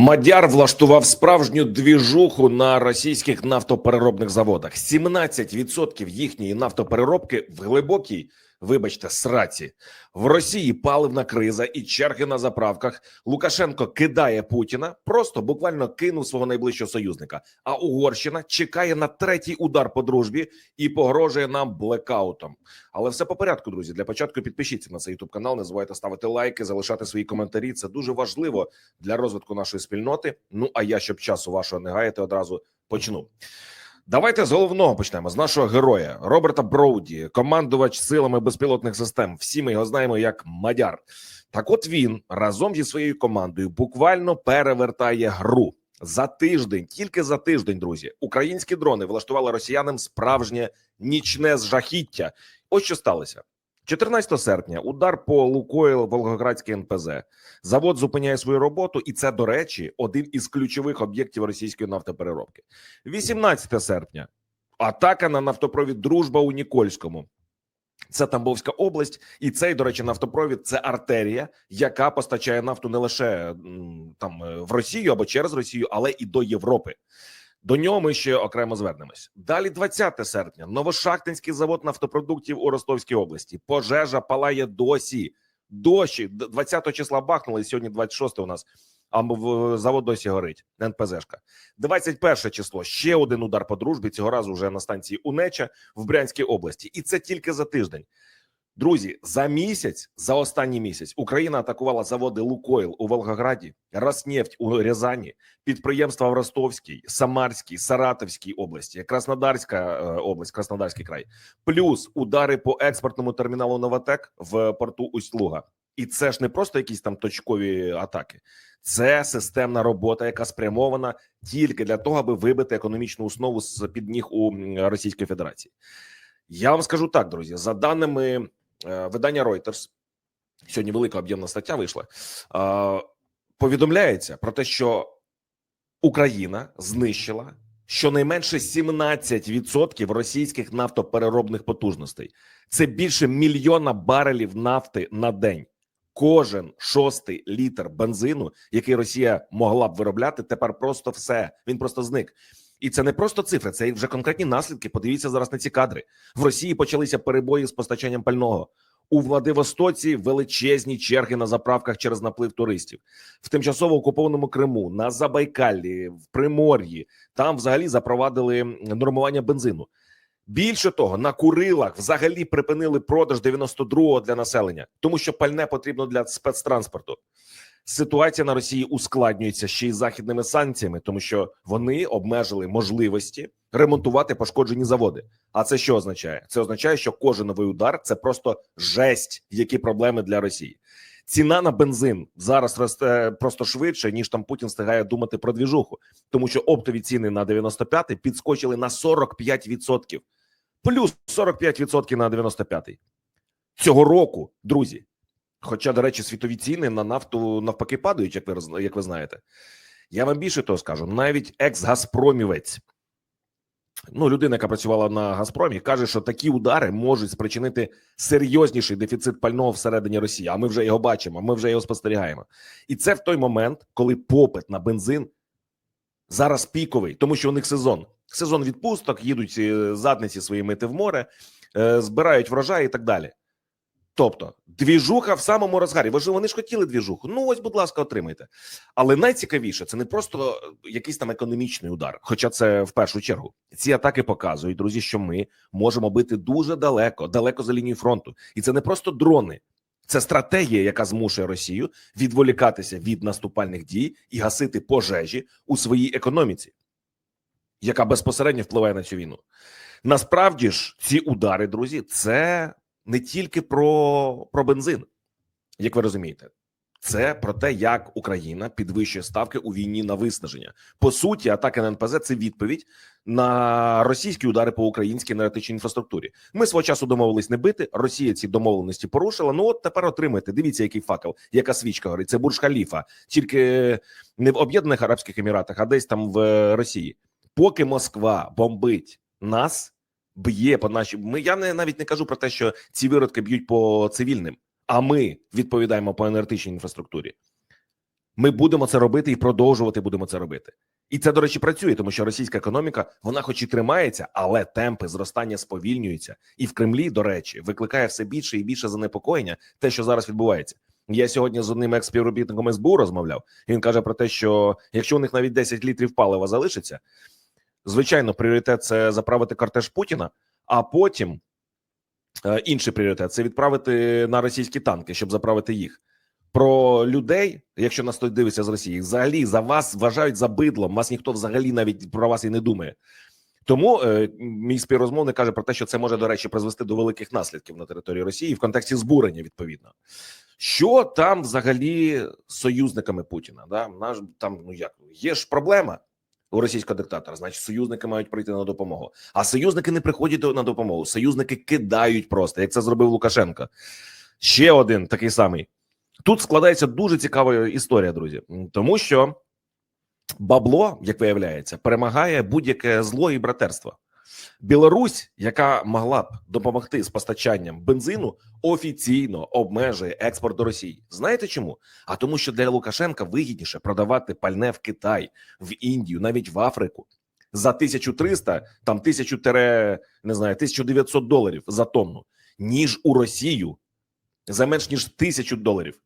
Мадяр влаштував справжню двіжуху на російських нафтопереробних заводах. 17% їхньої нафтопереробки в глибокій, вибачте, сраці. В Росії паливна криза і черги на заправках. Лукашенко кидає Путіна, просто буквально кинув свого найближчого союзника. А Угорщина чекає на третій удар по дружбі і погрожує нам блекаутом. Але все по порядку, друзі. Для початку підпишіться на цей youtube канал. Не забувайте ставити лайки, залишати свої коментарі. Це дуже важливо для розвитку нашої спільноти. Ну а я, щоб часу вашого не гаяти, одразу почну. Давайте з головного почнемо з нашого героя Роберта Броуді, командувач силами безпілотних систем. Всі ми його знаємо як Мадяр. Так, от він разом зі своєю командою буквально перевертає гру за тиждень, тільки за тиждень, друзі. Українські дрони влаштували росіянам справжнє нічне жахіття. Ось що сталося. 14 серпня удар по Лукойл Волгоградський НПЗ. Завод зупиняє свою роботу, і це, до речі, один із ключових об'єктів російської нафтопереробки. 18 серпня атака на нафтопровід Дружба у Нікольському. Це Тамбовська область, і цей, до речі, нафтопровід це артерія, яка постачає нафту не лише там е, в Росію або через Росію, але і до Європи. До нього ми ще окремо звернемось. Далі, 20 серпня, Новошахтинський завод нафтопродуктів у Ростовській області. Пожежа палає досі. Дощі 20 числа бахнули. Сьогодні 26 у нас. А завод досі горить. НПЗшка. 21 число. Ще один удар по дружбі. Цього разу вже на станції Унеча в Брянській області, і це тільки за тиждень. Друзі, за місяць, за останній місяць, Україна атакувала заводи Лукойл у Волгограді, Роснефть у Рязані, підприємства в Ростовській, Самарській, Саратовській області, Краснодарська е, область, Краснодарський край, плюс удари по експортному терміналу Новотек в порту Усть-Луга. І це ж не просто якісь там точкові атаки, це системна робота, яка спрямована тільки для того, аби вибити економічну основу з під ніг у Російської Федерації. Я вам скажу так, друзі, за даними видання Reuters, сьогодні велика об'ємна стаття вийшла. е, Повідомляється про те, що Україна знищила щонайменше 17% російських нафтопереробних потужностей. Це більше мільйона барелів нафти на день. Кожен шостий літр бензину, який Росія могла б виробляти, тепер просто все. Він просто зник. І це не просто цифри, це вже конкретні наслідки. Подивіться зараз на ці кадри. В Росії почалися перебої з постачанням пального. У Владивостоці величезні черги на заправках через наплив туристів. В тимчасово окупованому Криму, на Забайкаллі, в Примор'ї там взагалі запровадили нормування бензину. Більше того, на Курилах взагалі припинили продаж 92-го для населення, тому що пальне потрібно для спецтранспорту. Ситуація на Росії ускладнюється ще й західними санкціями, тому що вони обмежили можливості ремонтувати пошкоджені заводи. А це що означає? Це означає, що кожен новий удар це просто жесть, які проблеми для Росії. Ціна на бензин зараз росте просто швидше, ніж там Путін встигає думати про двіжуху, тому що оптові ціни на 95-й підскочили на 45%. Плюс 45% на 95-й. Цього року, друзі. Хоча, до речі, світові ціни на нафту навпаки падають, як ви як ви знаєте. Я вам більше того скажу: навіть екс-газпромівець, ну людина, яка працювала на Газпромі, каже, що такі удари можуть спричинити серйозніший дефіцит пального всередині Росії. А ми вже його бачимо, ми вже його спостерігаємо. І це в той момент, коли попит на бензин зараз піковий, тому що у них сезон. Сезон відпусток, їдуть е, задниці свої мити в море, е, збирають врожай і так далі. Тобто, двіжуха в самому розгарі. Ви ж вони ж хотіли двіжуху. Ну ось, будь ласка, отримайте. Але найцікавіше це не просто е, якийсь там економічний удар, хоча це в першу чергу. Ці атаки показують, друзі, що ми можемо бити дуже далеко, далеко за лінією фронту, і це не просто дрони. Це стратегія, яка змушує Росію відволікатися від наступальних дій і гасити пожежі у своїй економіці, яка безпосередньо впливає на цю війну. Насправді ж, ці удари, друзі, це не тільки про, про бензин, як ви розумієте. Це про те, як Україна підвищує ставки у війні на виснаження. По суті, атака на НПЗ це відповідь на російські удари по українській енергетичній інфраструктурі. Ми свого часу домовились не бити. Росія ці домовленості порушила. Ну от тепер отримайте. Дивіться, який факел, яка свічка горить. Це Бурж Халіфа, тільки не в Об'єднаних Арабських Еміратах, а десь там в Росії. Поки Москва бомбить нас, б'є по нашій. Ми я не навіть не кажу про те, що ці виродки б'ють по цивільним, а ми відповідаємо по енергетичній інфраструктурі. Ми будемо це робити і продовжувати будемо це робити. І це, до речі, працює, тому що російська економіка, вона, хоч і тримається, але темпи зростання сповільнюються. І в Кремлі, до речі, викликає все більше і більше занепокоєння те, що зараз відбувається. Я сьогодні з одним експівробітником СБУ розмовляв. Він каже про те, що якщо у них навіть 10 літрів палива залишиться, звичайно, пріоритет це заправити кортеж Путіна, а потім е, інший пріоритет це відправити на російські танки, щоб заправити їх. Про людей, якщо нас хтось дивиться з Росії, взагалі за вас вважають за бидлом. Вас ніхто взагалі навіть про вас і не думає. Тому е, мій співрозмовник каже про те, що це може до речі призвести до великих наслідків на території Росії в контексті збурення. Відповідно, що там взагалі з союзниками Путіна? Да, наш там ну як є ж проблема у російського диктатора. Значить, союзники мають прийти на допомогу. А союзники не приходять на допомогу. Союзники кидають просто, як це зробив Лукашенко. Ще один такий самий. Тут складається дуже цікава історія, друзі, тому що бабло, як виявляється, перемагає будь-яке зло і братерство. Білорусь, яка могла б допомогти з постачанням бензину, офіційно обмежує експорт до Росії. Знаєте чому? А тому, що для Лукашенка вигідніше продавати пальне в Китай, в Індію, навіть в Африку за 1300, там 1000 тере, не знаю, 1900 доларів за тонну, ніж у Росію за менш ніж тисячу доларів.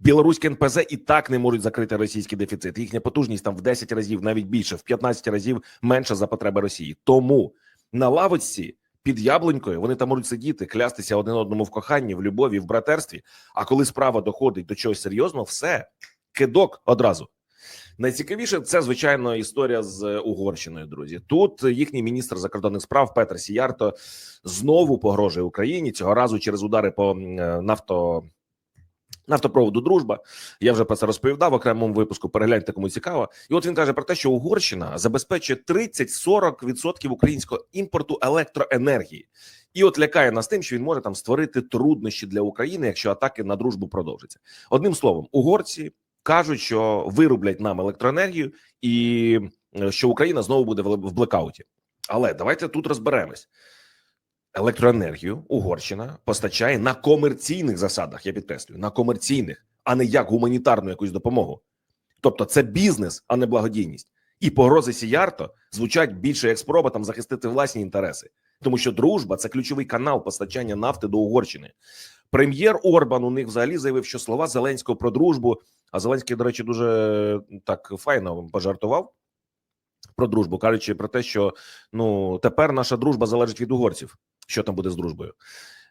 Білоруські НПЗ і так не можуть закрити російський дефіцит. Їхня потужність там в 10 разів, навіть більше, в 15 разів менша за потреби Росії. Тому на лавочці під яблунькою вони там можуть сидіти, клястися один одному в коханні, в любові, в братерстві. А коли справа доходить до чогось серйозного, все кидок одразу. Найцікавіше це звичайно історія з Угорщиною. Друзі, тут їхній міністр закордонних справ Петр Сіярто знову погрожує Україні цього разу через удари по е, нафто. Нафтопроводу дружба. Я вже про це розповідав в окремому випуску. Перегляньте, кому цікаво. І от він каже про те, що Угорщина забезпечує 30-40% українського імпорту електроенергії, і от лякає нас тим, що він може там створити труднощі для України, якщо атаки на дружбу продовжаться. Одним словом, угорці кажуть, що вирублять нам електроенергію, і е, що Україна знову буде в блекауті. Але давайте тут розберемось. Електроенергію Угорщина постачає на комерційних засадах. Я підкреслюю, на комерційних, а не як гуманітарну якусь допомогу. Тобто, це бізнес, а не благодійність. І погрози Сіярто звучать більше як спроба там захистити власні інтереси, тому що дружба це ключовий канал постачання нафти до Угорщини. Прем'єр Орбан у них взагалі заявив, що слова Зеленського про дружбу. А Зеленський, до речі, дуже так файно пожартував про дружбу, кажучи про те, що ну тепер наша дружба залежить від угорців. Що там буде з дружбою?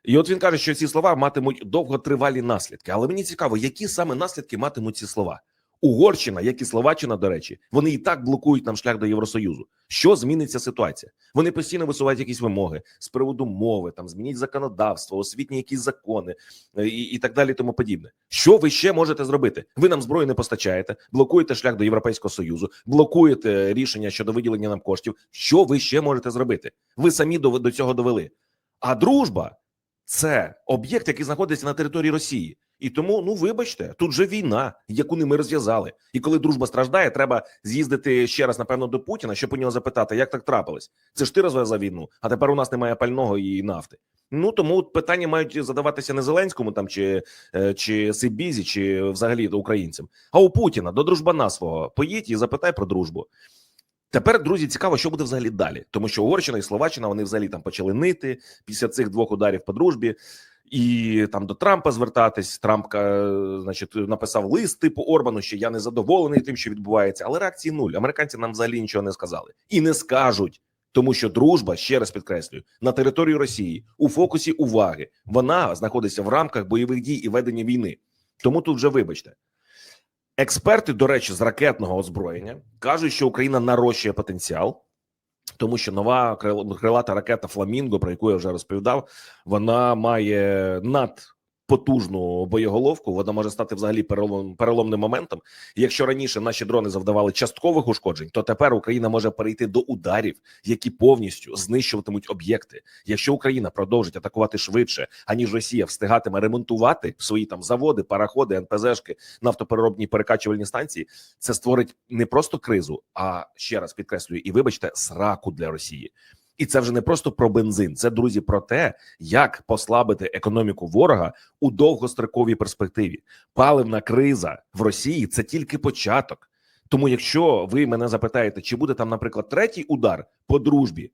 І от він каже, що ці слова матимуть довготривалі наслідки. Але мені цікаво, які саме наслідки матимуть ці слова. Угорщина, як і Словаччина, до речі, вони і так блокують нам шлях до Євросоюзу. Що зміниться ситуація? Вони постійно висувають якісь вимоги з приводу мови, там змініть законодавство, освітні якісь закони е, і, і так далі. Тому подібне. Що ви ще можете зробити? Ви нам зброю не постачаєте, блокуєте шлях до Європейського союзу, блокуєте рішення щодо виділення нам коштів. Що ви ще можете зробити? Ви самі до, до цього довели. А дружба це об'єкт, який знаходиться на території Росії. І тому, ну вибачте, тут же війна, яку не ми розв'язали. І коли дружба страждає, треба з'їздити ще раз, напевно, до Путіна, щоб у нього запитати, як так трапилось. Це ж ти розв'язав війну, а тепер у нас немає пального і нафти. Ну тому питання мають задаватися не Зеленському там чи, е, чи Сибізі, чи взагалі до українцям, а у Путіна до дружбана свого поїдь і запитай про дружбу. Тепер, друзі, цікаво, що буде взагалі далі, тому що Угорщина і Словаччина вони взагалі там почали нити після цих двох ударів по дружбі, і там до Трампа звертатись. Трамп, е, значить, написав лист типу Орбану, що я не задоволений тим, що відбувається, але реакції нуль. Американці нам взагалі нічого не сказали і не скажуть. Тому що дружба, ще раз підкреслюю, на території Росії у фокусі уваги вона знаходиться в рамках бойових дій і ведення війни. Тому тут вже вибачте. Експерти, до речі, з ракетного озброєння кажуть, що Україна нарощує потенціал, тому що нова крил- крилата ракета Фламінго, про яку я вже розповідав, вона має надпотужну боєголовку. Вона може стати взагалі перелом, переломним моментом. Якщо раніше наші дрони завдавали часткових ушкоджень, то тепер Україна може перейти до ударів, які повністю знищуватимуть об'єкти. Якщо Україна продовжить атакувати швидше, аніж Росія встигатиме ремонтувати свої там заводи, параходи, НПЗшки, нафтопереробні перекачувальні станції, це створить не просто кризу, а ще раз підкреслюю, і вибачте, сраку для Росії. І це вже не просто про бензин, це друзі про те, як послабити економіку ворога у довгостроковій перспективі. Паливна криза в Росії це тільки початок. Тому, якщо ви мене запитаєте, чи буде там, наприклад, третій удар по дружбі,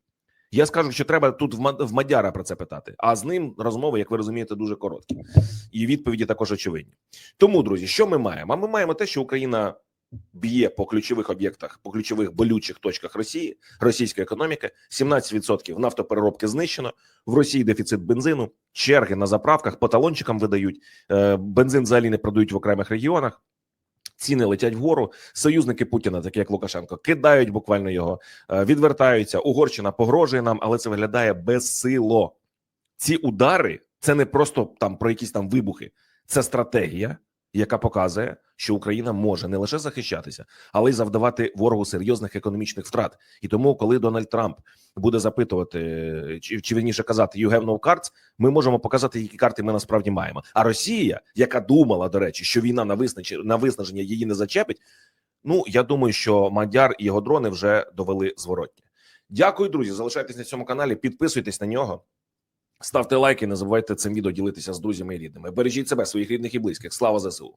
я скажу, що треба тут в Мадяра про це питати. А з ним розмови, як ви розумієте, дуже короткі, і відповіді також очевидні. Тому, друзі, що ми маємо? А ми маємо те, що Україна б'є по ключових об'єктах, по ключових болючих точках Росії, російської економіки. 17% нафтопереробки знищено. В Росії дефіцит бензину, черги на заправках, по талончикам видають. е, Бензин взагалі не продають в окремих регіонах. Ціни летять вгору. Союзники Путіна, такі як Лукашенко, кидають буквально його, е, відвертаються. Угорщина погрожує нам, але це виглядає безсило. Ці удари це не просто там про якісь там вибухи, це стратегія, яка показує, що Україна може не лише захищатися, але й завдавати ворогу серйозних економічних втрат. І тому, коли Дональд Трамп буде запитувати, чи, чи вірніше казати «You have no cards», ми можемо показати, які карти ми насправді маємо. А Росія, яка думала, до речі, що війна на виснаж- на виснаження її не зачепить. Ну я думаю, що Мадяр і його дрони вже довели зворотні. Дякую, друзі. Залишайтесь на цьому каналі, підписуйтесь на нього. Ставте лайки, не забувайте цим відео ділитися з друзями і рідними. Бережіть себе, своїх рідних і близьких. Слава ЗСУ!